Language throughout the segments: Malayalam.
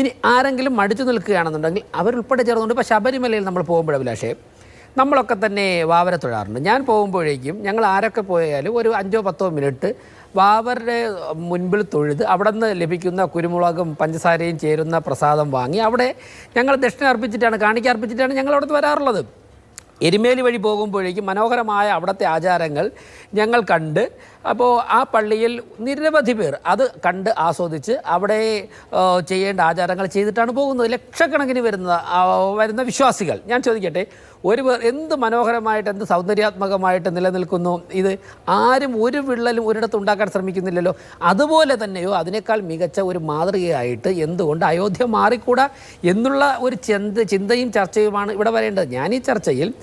ഇനി ആരെങ്കിലും മടിച്ചു നിൽക്കുകയാണെന്നുണ്ടെങ്കിൽ അവരുൾപ്പെടെ ചേർന്നുകൊണ്ട് ഇപ്പോൾ ശബരിമലയിൽ നമ്മൾ പോകുമ്പോൾ അഭിലാഷേ? നമ്മളൊക്കെ തന്നെ വാവര തൊഴാറുണ്ട്. ഞാൻ പോകുമ്പോഴേക്കും ഞങ്ങൾ ആരൊക്കെ പോയാലും ഒരു അഞ്ചോ പത്തോ മിനിറ്റ് വാവരുടെ മുൻപിൽ തൊഴുത് അവിടെ നിന്ന് ലഭിക്കുന്ന കുരുമുളകും പഞ്ചസാരയും ചേരുന്ന പ്രസാദം വാങ്ങി അവിടെ ഞങ്ങൾ ദക്ഷിണ അർപ്പിച്ചിട്ടാണ് കാണിക്ക അർപ്പിച്ചിട്ടാണ് ഞങ്ങൾ അവിടുന്ന് വരാറുള്ളത്. എരുമേലി വഴി പോകുമ്പോഴേക്കും മനോഹരമായ അവിടുത്തെ ആചാരങ്ങൾ ഞങ്ങൾ കണ്ട് അപ്പോൾ ആ പള്ളിയിൽ നിരവധി പേർ അത് കണ്ട് ആസ്വദിച്ച് അവിടെ ചെയ്യേണ്ട ആചാരങ്ങൾ ചെയ്തിട്ടാണ് പോകുന്നത്. ലക്ഷക്കണക്കിന് വരുന്ന വരുന്ന വിശ്വാസികൾ. ഞാൻ ചോദിക്കട്ടെ ഒരു എന്ത് മനോഹരമായിട്ട് എന്ത് സൗന്ദര്യാത്മകമായിട്ട് നിലനിൽക്കുന്നു? ഇത് ആരും ഒരു വിള്ളലും ഒരിടത്ത് ഉണ്ടാക്കാൻ ശ്രമിക്കുന്നില്ലല്ലോ. അതുപോലെ തന്നെയോ അതിനേക്കാൾ മികച്ച ഒരു മാതൃകയായിട്ട് എന്തുകൊണ്ട് അയോധ്യ മാറിക്കൂടാ എന്നുള്ള ഒരു ചിന്ത ചിന്തയും ചർച്ചയുമാണ് ഇവിടെ വരേണ്ടത്. ഞാൻ ഈ ചർച്ചയിൽ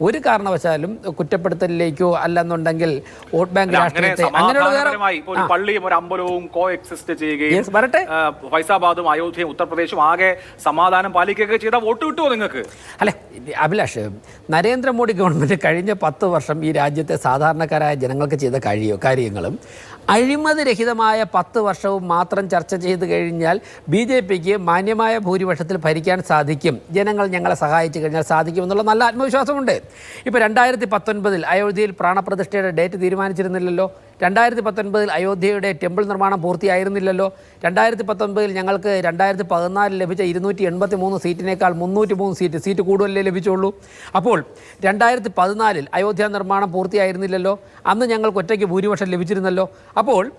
ഒരു കാരണവശാലും കുറ്റപ്പെടുത്തലിലേക്കോ അല്ലെന്നുണ്ടെങ്കിൽ വോട്ട് ബാങ്ക് രാഷ്ട്രീയത്തെ അങ്ങനെയുള്ള പള്ളിയും ഒരു അമ്പലവും കോ എക്സിസ്റ്റ് ചെയ്യുകയും വരട്ടെ. ഫൈസാബാദും അയോധ്യയും ഉത്തർപ്രദേശും ആകെ സമാധാനം പാലിക്കുകയൊക്കെ ചെയ്ത വോട്ട് കിട്ടുമോ നിങ്ങൾക്ക്? അല്ലെ അഭിലാഷ് നരേന്ദ്രമോദി ഗവൺമെന്റ് കഴിഞ്ഞ പത്ത് വർഷം ഈ രാജ്യത്തെ സാധാരണക്കാരായ ജനങ്ങൾക്ക് ചെയ്ത കഴിയോ കാര്യങ്ങളും അഴിമതി രഹിതമായ പത്ത് വർഷവും മാത്രം ചർച്ച ചെയ്ത് കഴിഞ്ഞാൽ ബി ജെ പിക്ക് മാന്യമായ ഭൂരിപക്ഷത്തിൽ ഭരിക്കാൻ സാധിക്കും. ജനങ്ങൾ ഞങ്ങളെ സഹായിച്ചു കഴിഞ്ഞാൽ സാധിക്കുമെന്നുള്ള നല്ല ആത്മവിശ്വാസമുണ്ട്. ഇപ്പോൾ രണ്ടായിരത്തി പത്തൊൻപതിൽ അയോധ്യയിൽ പ്രാണപ്രതിഷ്ഠയുടെ ഡേറ്റ് തീരുമാനിച്ചിരുന്നില്ലല്ലോ. രണ്ടായിരത്തി പത്തൊൻപതിൽ അയോധ്യയുടെ ടെമ്പിൾ നിർമ്മാണം പൂർത്തിയായിരുന്നില്ലല്ലോ. രണ്ടായിരത്തി പത്തൊൻപതിൽ ഞങ്ങൾക്ക് രണ്ടായിരത്തി പതിനാലിൽ ലഭിച്ച ഇരുന്നൂറ്റി എൺപത്തി മൂന്ന് സീറ്റിനേക്കാൾ മുന്നൂറ്റി മൂന്ന് സീറ്റ് സീറ്റ് കൂടുതലേ ലഭിച്ചുള്ളൂ. അപ്പോൾ രണ്ടായിരത്തി പതിനാലിൽ അയോധ്യ നിർമ്മാണം പൂർത്തിയായിരുന്നില്ലല്ലോ. അന്ന് ഞങ്ങൾക്ക് ഒറ്റയ്ക്ക് ഭൂരിപക്ഷം ലഭിച്ചിരുന്നല്ലോ. അപ്പോൾ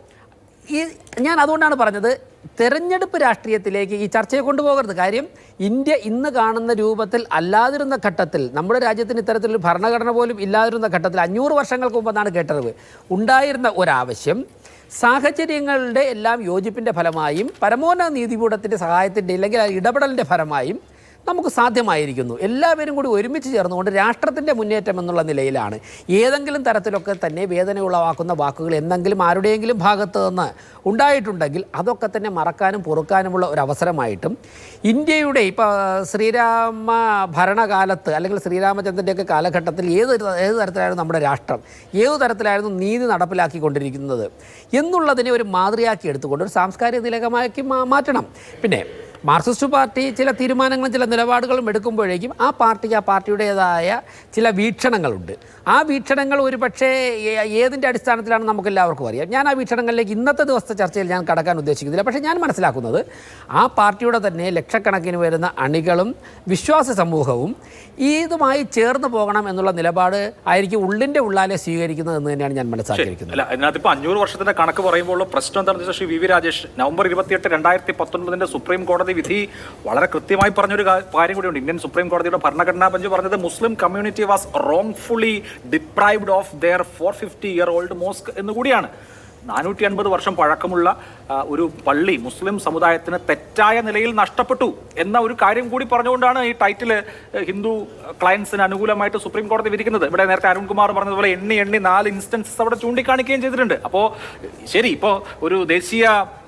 ഈ ഞാൻ അതുകൊണ്ടാണ് പറഞ്ഞത് തെരഞ്ഞെടുപ്പ് രാഷ്ട്രീയത്തിലേക്ക് ഈ ചർച്ചയെ കൊണ്ടുപോകരുത്. കാര്യം ഇന്ത്യ ഇന്ന് കാണുന്ന രൂപത്തിൽ അല്ലാതിരുന്ന ഘട്ടത്തിൽ നമ്മുടെ രാജ്യത്തിന് ഇത്തരത്തിലൊരു ഭരണഘടന പോലും ഇല്ലാതിരുന്ന ഘട്ടത്തിൽ അഞ്ഞൂറ് വർഷങ്ങൾക്ക് മുമ്പെന്നാണ് കേട്ടറിവ്. ഉണ്ടായിരുന്ന ഒരാവശ്യം സാഹചര്യങ്ങളുടെ എല്ലാം യോജിപ്പിന്റെ ഫലമായും പരമോന്നത നീതിപീഠത്തിന്റെ സഹായത്തിന്റെ ഇല്ലെങ്കിൽ ഇടപെടലിന്റെ ഫലമായും നമുക്ക് സാധ്യമായിരിക്കുന്നു. എല്ലാവരും കൂടി ഒരുമിച്ച് ചേർന്നുകൊണ്ട് രാഷ്ട്രത്തിന്റെ മുന്നേറ്റം എന്നുള്ള നിലയിലാണ്. ഏതെങ്കിലും തരത്തിലൊക്കെ തന്നെ വേദന ഉളവാക്കുന്ന വാക്കുകൾ എന്തെങ്കിലും ആരുടെയെങ്കിലും ഭാഗത്ത് നിന്ന് ഉണ്ടായിട്ടുണ്ടെങ്കിൽ അതൊക്കെ തന്നെ മറക്കാനും പൊറുക്കാനുമുള്ള ഒരു അവസരമായിട്ടും ഇന്ത്യയുടെ ഇപ്പോൾ ശ്രീരാമ ഭരണകാലത്ത് അല്ലെങ്കിൽ ശ്രീരാമചന്ദ്രന്റെയൊക്കെ കാലഘട്ടത്തിൽ ഏത് ഏത് തരത്തിലായിരുന്നു നമ്മുടെ രാഷ്ട്രം? ഏത് തരത്തിലായിരുന്നു നീതി നടപ്പിലാക്കിക്കൊണ്ടിരിക്കുന്നത്? എന്നുള്ളതിനെ ഒരു മാതൃകയാക്കി എടുത്തുകൊണ്ട് ഒരു സാംസ്കാരിക നിലകമാക്കി മാറ്റണം. പിന്നെ മാർക്സിസ്റ്റ് പാർട്ടി ചില തീരുമാനങ്ങളും ചില നിലപാടുകളും എടുക്കുമ്പോഴേക്കും ആ പാർട്ടിക്ക് ആ പാർട്ടിയുടേതായ ചില വീക്ഷണങ്ങളുണ്ട്. ആ വീക്ഷണങ്ങൾ ഒരു പക്ഷേ ഏതിന്റെ അടിസ്ഥാനത്തിലാണ് നമുക്ക് എല്ലാവർക്കും അറിയാം. ഞാൻ ആ വീക്ഷണങ്ങളിലേക്ക് ഇന്നത്തെ ദിവസത്തെ ചർച്ചയിൽ ഞാൻ കടക്കാൻ ഉദ്ദേശിക്കുന്നില്ല. പക്ഷേ ഞാൻ മനസ്സിലാക്കുന്നത് ആ പാർട്ടിയുടെ തന്നെ ലക്ഷക്കണക്കിന് വരുന്ന അണികളും വിശ്വാസ സമൂഹവും ഇതുമായി ചേർന്ന് പോകണം എന്നുള്ള നിലപാട് ആയിരിക്കും ഉള്ളിന്റെ ഉള്ളാലെ സ്വീകരിക്കുന്നത് എന്ന് തന്നെയാണ് ഞാൻ മനസ്സിലാക്കിയിരിക്കുന്നത്. അല്ല അതിനകത്ത് ഇപ്പോൾ അഞ്ഞൂറ് വർഷത്തിന്റെ കണക്ക് പറയുമ്പോൾ പ്രശ്നം എന്താണെന്ന് വെച്ചാൽ Shri V V Rajesh November ഇരുപത്തിയെട്ട് രണ്ടായിരത്തി പത്തൊൻപതിന്റെ സുപ്രീം കോടതി വിധി വളരെ കൃത്യമായി പറഞ്ഞൊരു കാര്യം കൂടിയുണ്ട്. ഇന്ത്യൻ സുപ്രീം കോടതിയുടെ ഭരണഘടനാ ബെഞ്ച് പറഞ്ഞത് Muslim community was wrongfully deprived of their four fifty year old mosque എന്നുകൂടിയാണ് നാനൂറ്റി അൻപത് വർഷം പഴക്കമുള്ള ഒരു പള്ളി മുസ്ലിം സമുദായത്തിന് തെറ്റായ നിലയിൽ നഷ്ടപ്പെട്ടു എന്ന ഒരു കാര്യം കൂടി പറഞ്ഞുകൊണ്ടാണ് ഈ ടൈറ്റിൽ ഹിന്ദു ക്ലയൻസിന് അനുകൂലമായിട്ട് സുപ്രീം കോടതി വിധിക്കുന്നത്. ഇവിടെ നേരത്തെ അരുൺകുമാർ പറഞ്ഞതുപോലെ എണ്ണി എണ്ണി നാല് ഇൻസ്റ്റൻസസ് അവിടെ ചൂണ്ടിക്കാണിക്കുകയും ചെയ്തിട്ടുണ്ട്. അപ്പോൾ ശരി ഇപ്പോൾ ഒരു ദേശീയ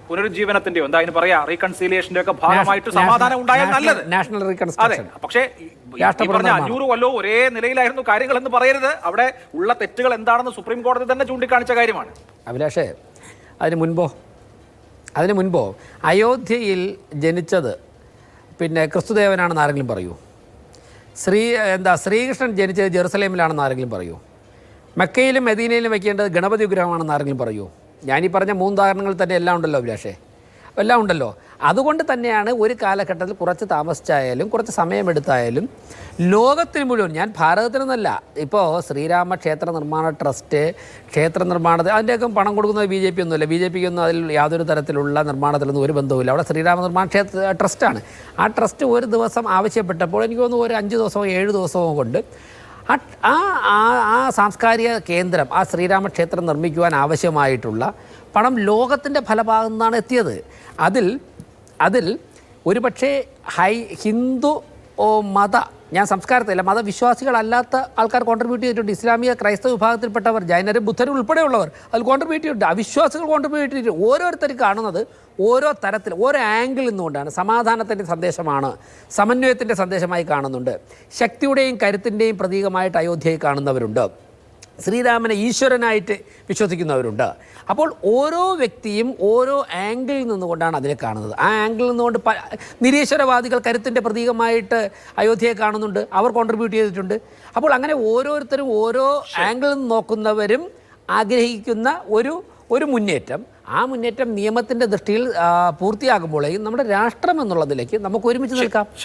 പുനരുജ്ജീവനത്തിന്റെയോ എന്താ അതിന് പറയാ റീകൺസിലിയേഷന്റെ ഒക്കെ ഭാഗമായിട്ട് സമാധാനം ഉണ്ടായാൽ നല്ലത്. നാഷണൽ അതെ പക്ഷേ പറഞ്ഞ. അഞ്ഞൂറ് കൊല്ലവും ഒരേ നിലയിലായിരുന്നു കാര്യങ്ങൾ എന്ന് പറയരുത്. അവിടെ ഉള്ള തെറ്റുകൾ എന്താണെന്ന് സുപ്രീം കോടതി തന്നെ ചൂണ്ടിക്കാണിച്ച കാര്യമാണ്. അഭിലാഷേ അതിന് മുൻപോ അതിന് മുൻപോ അയോധ്യയിൽ ജനിച്ചത് പിന്നെ ക്രിസ്തുദേവനാണെന്ന് ആരെങ്കിലും പറയൂ? ശ്രീ എന്താ ശ്രീകൃഷ്ണൻ ജനിച്ചത് ജെറുസലേമിലാണെന്ന് ആരെങ്കിലും പറയൂ? മക്കയിലും മദീനയിലും വയ്ക്കേണ്ടത് ഗണപതി വിഗ്രഹമാണെന്ന് ആരെങ്കിലും പറയൂ? ഞാനീ പറഞ്ഞ മൂന്ന് മൂന്നുദാഹരണങ്ങൾ തന്നെ എല്ലാം ഉണ്ടല്ലോ അഭിലാഷേ. എല്ലാം ഉണ്ടല്ലോ. അതുകൊണ്ട് തന്നെയാണ് ഒരു കാലഘട്ടത്തിൽ കുറച്ച് താമസിച്ചായാലും കുറച്ച് സമയമെടുത്തായാലും ലോകത്തിന് മുഴുവൻ ഞാൻ ഭാരതത്തിനൊന്നല്ല ഇപ്പോൾ ശ്രീരാമ ക്ഷേത്ര നിർമ്മാണ ട്രസ്റ്റ് ക്ഷേത്ര നിർമ്മാണത്തിൽ അതിന്റെയൊക്കെ പണം കൊടുക്കുന്നത് ബി ജെ പി ഒന്നുമില്ല. ബി ജെ പിക്ക് ഒന്നും അതിൽ യാതൊരു തരത്തിലുള്ള നിർമ്മാണത്തിലൊന്നും ഒരു ബന്ധവുമില്ല. അവിടെ ശ്രീരാമ നിർമ്മാണ ക്ഷേത്ര ട്രസ്റ്റാണ്. ആ ട്രസ്റ്റ് ഒരു ദിവസം ആവശ്യപ്പെട്ടപ്പോൾ എനിക്ക് തോന്നുന്നു ഒരു അഞ്ച് ദിവസമോ ഏഴ് ദിവസമോ കൊണ്ട് ആ ആ സാംസ്കാരിക കേന്ദ്രം ആ ശ്രീരാമക്ഷേത്രം നിർമ്മിക്കുവാൻ ആവശ്യമായിട്ടുള്ള പണം ലോകത്തിന്റെ ഫലഭാഗത്തു നിന്നാണ് എത്തിയത്. അതിൽ അതിൽ ഒരുപക്ഷേ ഹൈ ഹിന്ദു മത ഞാൻ സംസ്കാരത്തില്ല മതവിശ്വാസികളല്ലാത്ത ആൾക്കാർ കോൺട്രിബ്യൂട്ട് ചെയ്തിട്ടുണ്ട്. ഇസ്ലാമിക ക്രൈസ്തവ വിഭാഗത്തിൽപ്പെട്ടവർ ജൈനരും ബുദ്ധരും ഉൾപ്പെടെയുള്ളവർ അതിൽ കോൺട്രിബ്യൂട്ട് ചെയ്തിട്ടുണ്ട്. അവിശ്വാസികൾ കോൺട്രിബ്യൂട്ട് ചെയ്തിട്ടുണ്ട്. ഓരോരുത്തർക്ക് കാണുന്നത് ഓരോ തരത്തിൽ ഓരോ ആംഗിളിൽ നിന്നുകൊണ്ടാണ്. സമാധാനത്തിന്റെ സന്ദേശമാണ് സമന്വയത്തിന്റെ സന്ദേശമായി കാണുന്നുണ്ട്. ശക്തിയുടെയും കരുത്തിന്റെയും പ്രതീകമായിട്ട് അയോധ്യയെ കാണുന്നവരുണ്ട്. ശ്രീരാമനെ ഈശ്വരനായിട്ട് വിശ്വസിക്കുന്നവരുണ്ട്. അപ്പോൾ ഓരോ വ്യക്തിയും ഓരോ ആംഗിളിൽ നിന്നുകൊണ്ടാണ് അതിനെ കാണുന്നത്. ആ ആംഗിളിൽ നിന്നുകൊണ്ട് പ നിരീശ്വരവാദികൾ കരുത്തിന്റെ പ്രതീകമായിട്ട് അയോധ്യയെ കാണുന്നുണ്ട്. അവർ കോൺട്രിബ്യൂട്ട് ചെയ്തിട്ടുണ്ട്. അപ്പോൾ അങ്ങനെ ഓരോരുത്തരും ഓരോ ആംഗിളിൽ നിന്ന് നോക്കുന്നവരും ആഗ്രഹിക്കുന്ന ഒരു ഒരു മുന്നേറ്റം. ആ മുന്നേറ്റം നിയമത്തിന്റെ ദൃഷ്ടിയിൽ പൂർത്തിയാകുമ്പോഴേക്കും നമ്മുടെ രാഷ്ട്രം എന്നുള്ളതിലേക്ക് നമുക്ക് ഒരുമിച്ച് നിൽക്കാം.